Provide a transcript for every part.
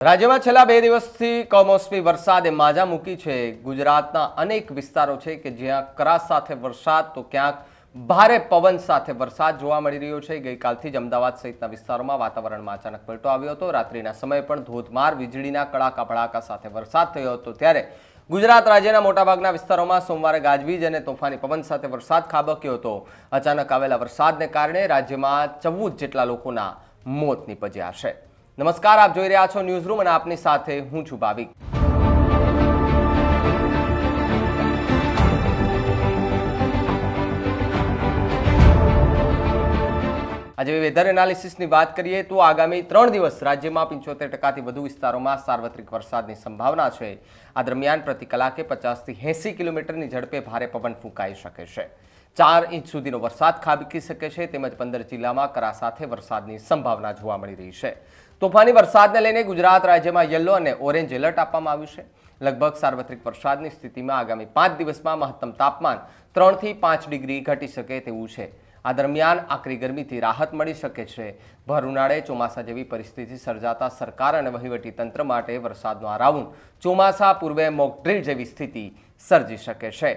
રાજ્યમાં છેલ્લા બે દિવસથી કમોસમી વરસાદે માજા મૂકી છે. ગુજરાતના અનેક વિસ્તારો છે કે જ્યાં કરા સાથે વરસાદ, તો ક્યાંક ભારે પવન સાથે વરસાદ જોવા મળી રહ્યો છે. ગઈકાલથી જ અમદાવાદ સહિતના વિસ્તારોમાં વાતાવરણમાં અચાનક પલટો આવ્યો હતો. રાત્રિના સમયે પણ ધોધમાર વીજળીના કડાકા ભડાકા સાથે વરસાદ થયો હતો. ત્યારે ગુજરાત રાજ્યના મોટાભાગના વિસ્તારોમાં સોમવારે ગાજવીજ અને તોફાની પવન સાથે વરસાદ ખાબક્યો હતો. અચાનક આવેલા વરસાદને કારણે રાજ્યમાં ચૌદ જેટલા લોકોના મોત નીપજ્યા છે. નમસ્કાર, આપ જોઈ રહ્યા છો ન્યૂઝ રૂમ અને આપની સાથે હું છું ભાવિક. આજે વેધર એનાલિસિસની વાત કરીએ તો આગામી ત્રણ દિવસ રાજ્યમાં પંચોતેર ટકાથી વધુ વિસ્તારોમાં સાર્વત્રિક વરસાદની સંભાવના છે. આ દરમિયાન પ્રતિ કલાકે પચાસથી એંસી કિલોમીટરની ઝડપે ભારે પવન ફૂંકાઈ શકે છે. ચાર ઇંચ સુધીનો વરસાદ ખાબકી શકે છે, તેમજ પંદર જિલ્લામાં કરા સાથે વરસાદની સંભાવના જોવા મળી રહી છે. તોફાની વરસાદને લઈને ગુજરાત રાજ્યમાં યલો અને ઓરેન્જ એલર્ટ આપવામાં આવ્યું છે. લગભગ સાર્વત્રિક વરસાદની સ્થિતિમાં આગામી પાંચ દિવસમાં મહત્તમ તાપમાન ત્રણથી પાંચ ડિગ્રી ઘટી શકે તેવું છે. આ દરમિયાન આકરી ગરમીથી રાહત મળી શકે છે. ભર ઉનાળે ચોમાસા જેવી પરિસ્થિતિ સર્જાતા સરકાર અને વહીવટી તંત્ર માટે વરસાદનો આ રાઉન્ડ ચોમાસા પૂર્વે મોકડ્રીલ જેવી સ્થિતિ સર્જી શકે છે.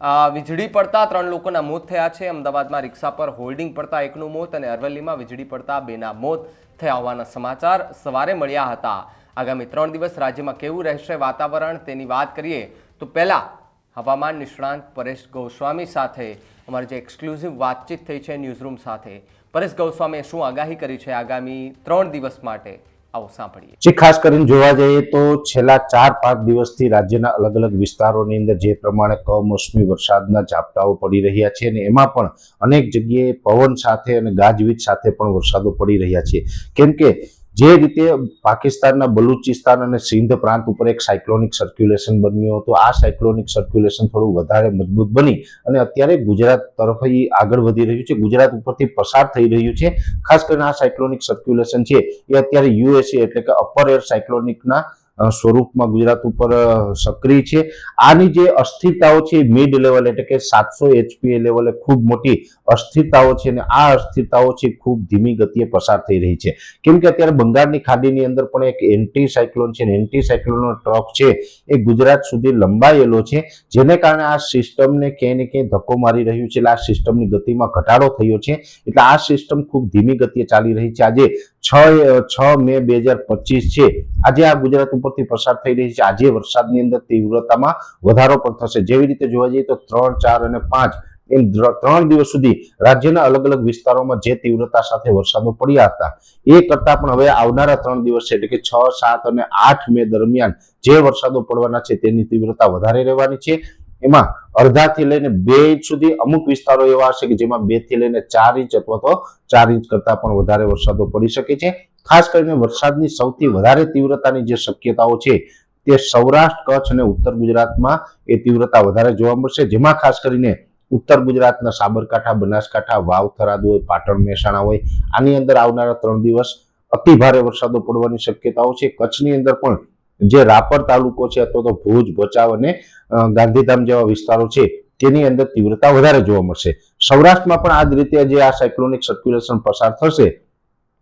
વીજળી પડતા ત્રણ લોકોના મોત થયા છે. અમદાવાદમાં રિક્ષા પર હોલ્ડિંગ પડતા એકનું મોત અને અરવલ્લીમાં વીજળી પડતા બેના મોત થયા હોવાના સમાચાર સવારે મળ્યા હતા. આગામી ત્રણ દિવસ રાજ્યમાં કેવું રહેશે વાતાવરણ તેની વાત કરીએ તો પહેલાં હવામાન નિષ્ણાંત પરેશ ગોસ્વામી સાથે અમારી જે એક્સક્લુઝિવ વાતચીત થઈ છે ન્યૂઝરૂમ સાથે. પરેશ ગોસ્વામીએ શું આગાહી કરી છે આગામી ત્રણ દિવસ માટે? આવો સાંભળીએ. જે, ખાસ કરીને જોવા જઈએ તો છેલ્લા ચાર, પાંચ દિવસથી રાજ્યના અલગ અલગ વિસ્તારોની અંદર જે પ્રમાણે કમોસમી વરસાદના ઝાપટાઓ પડી રહ્યા છે અને એમાં પણ અનેક જગ્યાએ પવન સાથે અને ગાજવીજ સાથે પણ વરસાદો પડી રહ્યા છે. કેમ કે જે રીતે પાકિસ્તાનના બલુચિસ્તાન અને સિંધ પ્રાંત ઉપર એક સાયક્લોનિક સર્ક્યુલેશન બન્યું હતું, આ સાયક્લોનિક સર્ક્યુલેશન થોડું વધારે મજબૂત બની અને અત્યારે ગુજરાત તરફ આગળ વધી રહ્યું છે, ગુજરાત ઉપરથી પસાર થઈ રહ્યું છે. ખાસ કરીને આ સાયક્લોનિક સર્ક્યુલેશન છે એ અત્યારે યુએસએ એટલે કે અપર એર સાયક્લોનિકના સ્વરૂપમાં ગુજરાત ઉપર સક્રિય છે. આની જે અસ્થિરતાઓ છે મિડ લેવલ એટલે કે સાતસો એચપીએ લેવલે ખૂબ મોટી અસ્થિરતાઓ છે અને આ અસ્થિરતાઓ છે ખૂબ ધીમી ગતિએ પસાર થઈ રહી છે. કેમ કે અત્યારે બંગાળની ખાડીની અંદર પણ એક એન્ટી સાયક્લોન છે એન્ટી સાયક્લોનનો ટ્રક છે એ ગુજરાત સુધી લંબાયેલો છે. જેને કારણે આ સિસ્ટમને ક્યાંય ને ક્યાંય ધક્કો મારી રહ્યું છે. એટલે આ સિસ્ટમની ગતિમાં ઘટાડો થયો છે. એટલે આ સિસ્ટમ ખૂબ ધીમી ગતિએ ચાલી રહી છે. આજે છ છ મે બે હજાર પચીસ છે. આજે આ ગુજરાત ઉપરથી પસાર થઈ રહી છે. આજે વરસાદની અંદર તીવ્રતામાં વધારો પણ થશે. જેવી રીતે જોવા જઈએ તો ત્રણ, ચાર અને પાંચ એમ ત્રણ દિવસ સુધી રાજ્યના અલગ અલગ વિસ્તારોમાં જે તીવ્રતા સાથે વરસાદો પડ્યા હતા, એ કરતા પણ હવે આવનારા ત્રણ દિવસ એટલે કે છ, સાત અને આઠ મે દરમિયાન જે વરસાદો પડવાના છે તેની તીવ્રતા વધારે રહેવાની છે. એમાં અડધાથી લઈને બે ઇંચ સુધી અમુક વિસ્તારો એવા હશે કે જેમાં બેથી લઈને ચાર ઇંચ અથવા તો ચાર ઇંચ કરતા પણ વધારે વરસાદો પડી શકે છે. ખાસ કરીને વરસાદની સૌથી વધારે તીવ્રતાની જે શક્યતાઓ છે તે સૌરાષ્ટ્ર, કચ્છ અને ઉત્તર ગુજરાતમાં એ તીવ્રતા વધારે જોવા મળશે. જેમાં ખાસ કરીને ઉત્તર ગુજરાતના સાબરકાંઠા, બનાસકાંઠા, વાવ, થરાદ હોય, પાટણ, મહેસાણા હોય, આની અંદર આવનારા ત્રણ દિવસ અતિ ભારે વરસાદો પડવાની શક્યતાઓ છે. કચ્છની અંદર પણ જે રાપર તાલુકો છે અથવા તો ભુજ, ભચાઉ અને ગાંધીધામ જેવા વિસ્તારો છે તેની અંદર તીવ્રતા વધારે જોવા મળશે. સૌરાષ્ટ્રમાં પણ આ જ રીતે જે આ સાયક્લોનિક સર્ક્યુલેશન પસાર થશે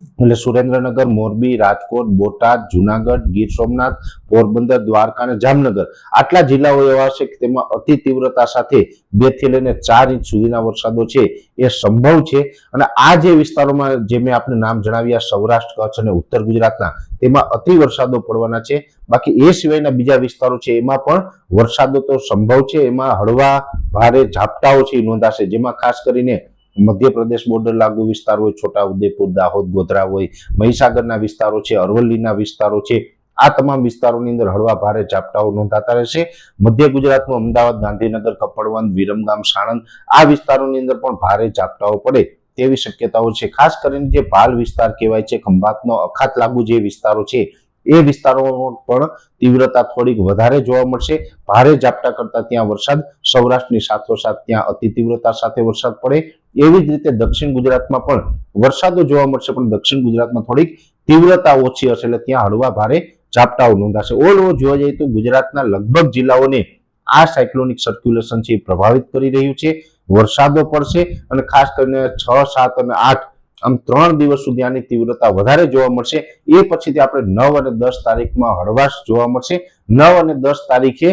એટલે સુરેન્દ્રનગર, મોરબી, રાજકોટ, બોટાદ, જુનાગઢ, ગીર સોમનાથ, પોરબંદર, દ્વારકા અને જામનગર. આટલા જિલ્લાઓ એવા છે કે તેમાં અતિ તીવ્રતા સાથે બેથી લઈને ચાર ઇંચ સુધીના વરસાદો છે એ સંભવ છે. અને આ જે વિસ્તારોમાં જે મેં આપને નામ જણાવ્યા, સૌરાષ્ટ્ર, કચ્છ અને ઉત્તર ગુજરાતના, તેમાં અતિ વરસાદો પડવાના છે. બાકી એ સિવાયના બીજા વિસ્તારો છે, એમાં પણ વરસાદો તો સંભવ છે. એમાં હળવા, ભારે ઝાપટાઓ છે નોંધાશે. જેમાં ખાસ કરીને મધ્યપ્રદેશ બોર્ડર લાગુ વિસ્તાર હોય છોટા ઉદેપુર દાહોદ, ગોધરા હોય, મહીસાગરના વિસ્તારો છે, અરવલ્લીના વિસ્તારો છે. આ તમામ વિસ્તારોની અંદર હળવા ભારે ઝાપટાઓ નોંધાતા રહેશે. મધ્ય ગુજરાતનું અમદાવાદ, ગાંધીનગર, કપડવંત, વિરમગામ, સાણંદ આ વિસ્તારોની અંદર પણ ભારે ઝાપટાઓ પડે તેવી શક્યતાઓ છે. ખાસ કરીને જે ભાલ વિસ્તાર કહેવાય છે, ખંભાતનો અખાત લાગુ જે વિસ્તારો છે, એ વિસ્તારોમાં પણ તીવ્રતા થોડીક વધારે જોવા મળશે. ભારે ઝાપટા કરતા ત્યાં વરસાદ, સૌરાષ્ટ્રની સાથોસાથ ત્યાં અતિ તીવ્રતા સાથે વરસાદ પડે. એવી જ રીતે દક્ષિણ ગુજરાતમાં પણ વરસાદો જોવા મળશે, પણ દક્ષિણ ગુજરાતમાં થોડીક તીવ્રતા ઓછી હશે, એટલે ત્યાં હળવા ભારે ઝાપટાઓ નોંધાશે. ઓલ ઓવર જોવા જઈએ તો ગુજરાતના લગભગ જિલ્લાઓને આ સાયક્લોનિક સર્ક્યુલેશન છે પ્રભાવિત કરી રહ્યું છે. વરસાદો પડશે અને ખાસ કરીને છ, સાત અને આઠ, આમ ત્રણ દિવસ સુધી આની તીવ્રતા વધારે જોવા મળશે. એ પછીથી આપણે નવ અને દસ તારીખમાં હળવાશ જોવા મળશે. નવ અને દસ તારીખે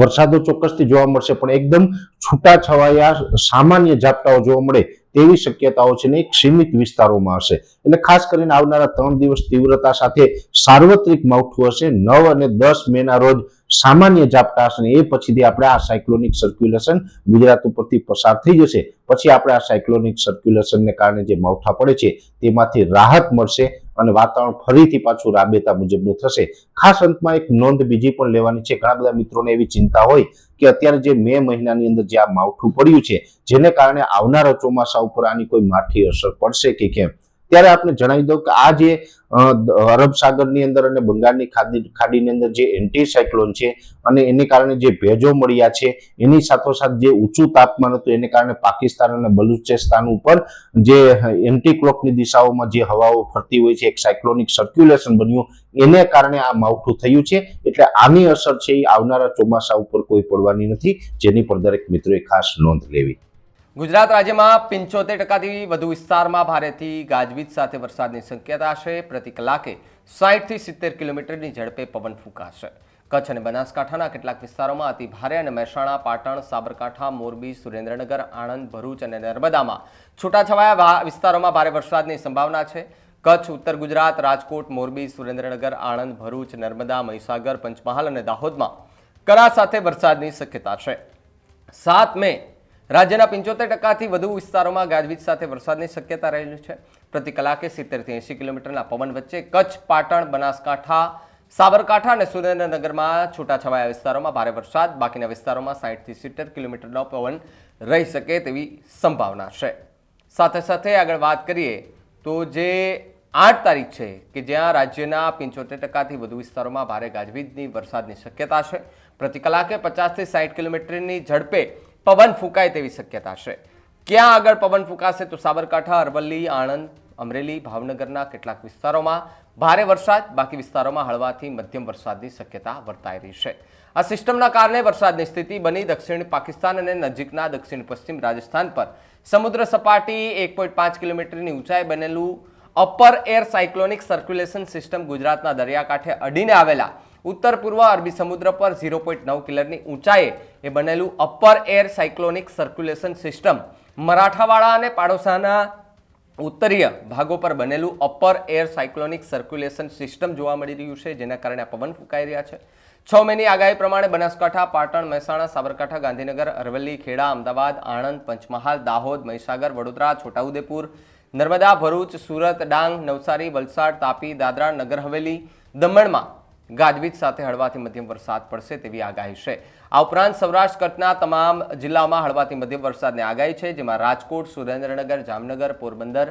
વરસાદો ચોક્કસથી જોવા મળશે, પણ એકદમ છૂટા છવાયા સામાન્ય ઝાપટાઓ જોવા મળે તેવી શક્યતાઓ છે ને એક સીમિત વિસ્તારોમાં હશે. એટલે ખાસ કરીને આવનારા ત્રણ દિવસ તીવ્રતા સાથે સાર્વત્રિક માવઠું હશે. નવ અને દસ મે ના રોજ સામાન્ય ઝાપટા હશે એ પછીથી આપણે આ સાયક્લોનિક સર્ક્યુલેશન ગુજરાત ઉપરથી પસાર થઈ જશે. પછી આપણે આ સાયક્લોનિક સર્ક્યુલેશનને કારણે જે માવઠા પડે છે તેમાંથી રાહત મળશે. અને વાતાવરણ ફરીથી પાછું રાબેતા મુજબનું થશે. ખાસ અંતમાં એક નોંધ બીજી પણ લેવાની છે. ઘણા બધા મિત્રોને એવી ચિંતા હોય કે અત્યારે જે મે મહિનાની અંદર જે આ માવઠું પડ્યું છે, જેને કારણે આવનારા ચોમાસા ઉપર આની કોઈ માઠી અસર પડશે કે કેમ? ત્યારે આપણે જણાવી દઉં કે આ જે અરબ સાગરની અંદર અને બંગાળની ખાડી ખાડીની અંદર જે એન્ટી સાયક્લોન છે અને એને કારણે જે ભેજો મળ્યા છે, એની સાથોસાથ જે ઊંચું તાપમાન હતું, એને કારણે પાકિસ્તાન અને બલુચિસ્તાન ઉપર જે એન્ટી ક્લોકની દિશાઓમાં જે હવાઓ ફરતી હોય છે, એક સાયક્લોનિક સર્ક્યુલેશન બન્યું, એને કારણે આ માવઠું થયું છે. એટલે આની અસર છે એ આવનારા ચોમાસા ઉપર કોઈ પડવાની નથી, જેની પર દરેક મિત્રોએ ખાસ નોંધ લેવી. ગુજરાત રાજ્યમાં પંચોતેર ટકાથી વધુ વિસ્તારમાં ભારેથી ગાજવીજ સાથે વરસાદની શક્યતા છે પ્રતિ કલાકે સાઠથી સિત્તેર કિલોમીટરની ઝડપે પવન ફૂંકાશે. કચ્છ અને બનાસકાંઠાના કેટલાક વિસ્તારોમાં અતિ ભારે અને મહેસાણા, પાટણ, સાબરકાંઠા, મોરબી, સુરેન્દ્રનગર, આણંદ, ભરૂચ અને નર્મદામાં છૂટાછવાયા વિસ્તારોમાં ભારે વરસાદની સંભાવના છે. કચ્છ, ઉત્તર ગુજરાત, રાજકોટ, મોરબી, સુરેન્દ્રનગર, આણંદ, ભરૂચ, નર્મદા, મહીસાગર, પંચમહાલ અને દાહોદમાં કરા સાથે વરસાદની શક્યતા છે. સાત મે રાજ્યના પંચોતેર ટકાથી વધુ વિસ્તારોમાં ગાજવીજ સાથે વરસાદની શક્યતા રહેલી છે. પ્રતિ કલાકે સિત્તેરથી એંશી કિલોમીટરના પવન વચ્ચે કચ્છ, પાટણ, બનાસકાંઠા, સાબરકાંઠા અને સુરેન્દ્રનગરમાં છૂટાછવાયા વિસ્તારોમાં ભારે વરસાદ. બાકીના વિસ્તારોમાં સાઠથી સિત્તેર કિલોમીટરનો પવન રહી શકે તેવી સંભાવના છે. સાથે સાથે આગળ વાત કરીએ તો જે આઠ તારીખ છે કે જ્યાં રાજ્યના પંચોતેર ટકાથી વધુ વિસ્તારોમાં ભારે ગાજવીજની વરસાદની શક્યતા છે. પ્રતિ કલાકે પચાસથી સાઠ કિલોમીટરની ઝડપે પવન ફૂંકાય તેવી શક્યતા છે. ક્યાં આગળ પવન ફૂંકાશે તો સાબરકાંઠા, અરવલ્લી, આણંદ, અમરેલી, ભાવનગરના કેટલાક વિસ્તારોમાં ભારે વરસાદ, બાકી વિસ્તારોમાં હળવાથી મધ્યમ વરસાદની શક્યતા વર્તાઈ રહી છે. આ સિસ્ટમના કારણે વરસાદની સ્થિતિ બની દક્ષિણ પાકિસ્તાન અને નજીકના દક્ષિણ પશ્ચિમ રાજસ્થાન પર. સમુદ્ર સપાટી એક પોઈન્ટ પાંચ કિલોમીટરની ઊંચાઈ બનેલું upper air cyclonic circulation system ગુજરાતના દરિયાકાંઠે અડીને આવેલા ઉત્તર પૂર્વ અરબી સમુદ્ર પર ઝીરો પોઈન્ટ નવ કિલરની ઊંચાઈએ એ બનેલું upper air cyclonic circulation system Marathwada અને પાડોશાના ઉત્તરીય ભાગો પર બનેલું upper air cyclonic circulation system જોવા મળી રહ્યું છે, જેના કારણે પવન ફૂંકાઈ રહ્યા છે. છ મહિની આગાહી પ્રમાણે બનાસકાંઠા, પાટણ, મહેસાણા, સાબરકાંઠા, ગાંધીનગર, અરવલ્લી, ખેડા, અમદાવાદ, આણંદ, પંચમહાલ, દાહોદ, મહીસાગર, વડોદરા, છોટાઉદેપુર, નર્મદા, ભરૂચ, સુરત, ડાંગ, નવસારી, વલસાડ, તાપી, દાદરા, નગર હવેલી, દમણમાં ગાજવીજ સાથે હળવાથી મધ્યમ વરસાદ પડશે તેવી આગાહી છે. આ ઉપરાંત સૌરાષ્ટ્ર કચ્છના તમામ જિલ્લાઓમાં હળવાથી મધ્યમ વરસાદની આગાહી છે, જેમાં રાજકોટ, સુરેન્દ્રનગર, જામનગર, પોરબંદર,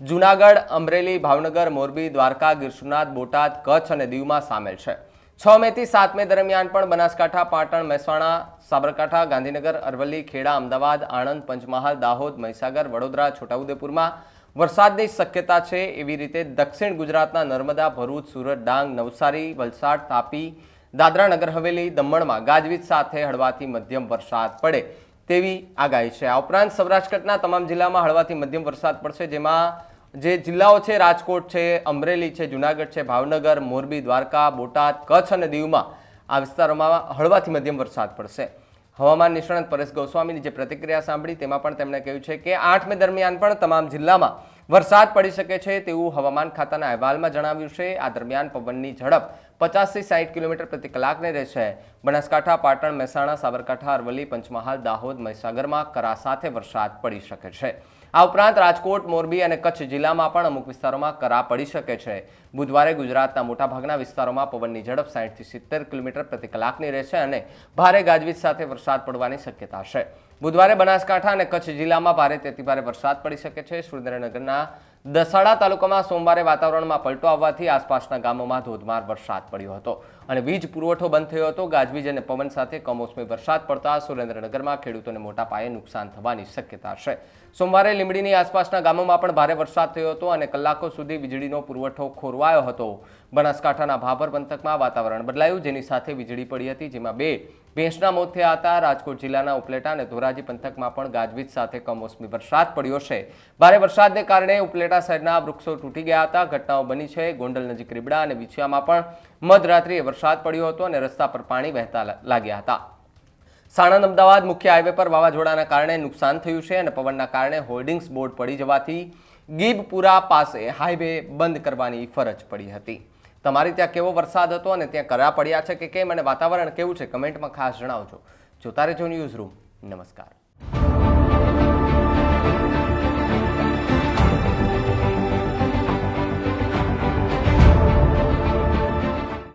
જુનાગઢ, અમરેલી, ભાવનગર, મોરબી, દ્વારકા ગીર બોટાદ, કચ્છ અને દીવમાં સામેલ છે. છ મે થી સાત મે દરમિયાન પણ બનાસકાંઠા, પાટણ, મહેસાણા, સાબરકાંઠા, ગાંધીનગર, અરવલ્લી, ખેડા, અમદાવાદ, આણંદ, પંચમહાલ, દાહોદ, મહીસાગર, વડોદરા, છોટાઉદેપુરમાં વરસાદની શક્યતા છે એવી રીતે દક્ષિણ ગુજરાતના નર્મદા, ભરૂચ, સુરત, ડાંગ, નવસારી, વલસાડ, તાપી, દાદરા નગર, હવેલી, દમણમાં ગાજવીજ સાથે હળવાથી મધ્યમ વરસાદ પડે તેવી આગાહી છે. આ ઉપરાંત સૌરાષ્ટ્ર કચ્છના તમામ જિલ્લામાં હળવાથી મધ્યમ વરસાદ પડશે, જેમાં જે જિલ્લાઓ છે, રાજકોટ છે, અમરેલી છે, જુનાગઢ છે, ભાવનગર, મોરબી, દ્વારકા, બોટાદ, કચ્છ અને દીવમાં આ વિસ્તારોમાં હળવાથી મધ્યમ વરસાદ પડશે. હવામાન નિષ્ણાંત પરેશ ગોસ્વામીની જે પ્રતિક્રિયા સાંભળી, તેમાં પણ તેમણે કહ્યું છે કે આઠ મે દરમિયાન પણ તમામ જિલ્લામાં વરસાદ પડી શકે છે તેવું હવામાન ખાતાના અહેવાલમાં જણાવ્યું છે. આ દરમિયાન પવનની ઝડપ પચાસથી સાઠ કિલોમીટર પ્રતિ કલાકની રહેશે. બનાસકાંઠા, પાટણ, મહેસાણા, સાબરકાંઠા, અરવલ્લી, પંચમહાલ, દાહોદ, મહીસાગરમાં કરા સાથે વરસાદ પડી શકે છે. આ ઉપરાંત રાજકોટ, મોરબી અને કચ્છ જિલ્લામાં પણ અમુક વિસ્તારોમાં કરા પડી શકે છે. બુધવારે ગુજરાતના મોટાભાગના વિસ્તારોમાં પવનની ઝડપ સાઠથી સિત્તેર કિલોમીટર પ્રતિ કલાકની રહેશે અને ભારે ગાજવીજ સાથે વરસાદ પડવાની શક્યતા છે. બુધવારે બનાસકાંઠા અને કચ્છ જિલ્લામાં ભારે તેથી ભારે વરસાદ પડી શકે છે. સુરેન્દ્રનગરના દસાડા તાલુકામાં સોમવારે વાતાવરણમાં પલટો આવવાથી આસપાસના ગામોમાં ધોધમાર વરસાદ પડ્યો હતો અને વીજ પુરવઠો બંધ થયો હતો. ગાજવીજ અને પવન સાથે કમોસમી વરસાદ પડતા સુરેન્દ્રનગરમાં ખેડૂતોને મોટા પાયે નુકસાન થવાની શક્યતા છે. સોમવારે લીંબડીની આસપાસના ગામોમાં પણ ભારે વરસાદ થયો હતો અને કલાકો સુધી વીજળીનો પુરવઠો ખોરવાયો હતો. બનાસકાંઠાના ભાભર પંથકમાં વાતાવરણ બદલાયું, જેની સાથે વીજળી પડી હતી, જેમાં બે ભેંસના મોત થયા હતા. રાજકોટ જિલ્લાના ઉપલેટા અને ધોરાજી પંથકમાં પણ ગાજવીજ સાથે કમોસમી વરસાદ પડ્યો છે. ભારે વરસાદને કારણે ઉપલેટા શહેરના વૃક્ષો તૂટી ગયા હતા. ઘટનાઓ બની છે. ગોંડલ નજીક રીબડા અને વિછિયામાં પણ મધરાત્રિએ વરસાદ પડ્યો હતો અને રસ્તા પર પાણી વહેતા લાગ્યા હતા. સાણંદ અમદાવાદ મુખ્ય હાઈવે પર વાવાઝોડાના કારણે નુકસાન થયું છે અને પવનના કારણે હોર્ડિંગ્સ બોર્ડ પડી જવાથી ગીબપુરા પાસે હાઈવે બંધ કરવાની ફરજ પડી હતી. તમારી ત્યાં કેવો વરસાદ હતો અને ત્યાં કરા પડ્યા છે કે કેમ? અને વાતાવરણ કેવું છે? કમેન્ટમાં ખાસ જણાવજો. જોતા રહેજો ન્યૂઝ રૂમ. નમસ્કાર.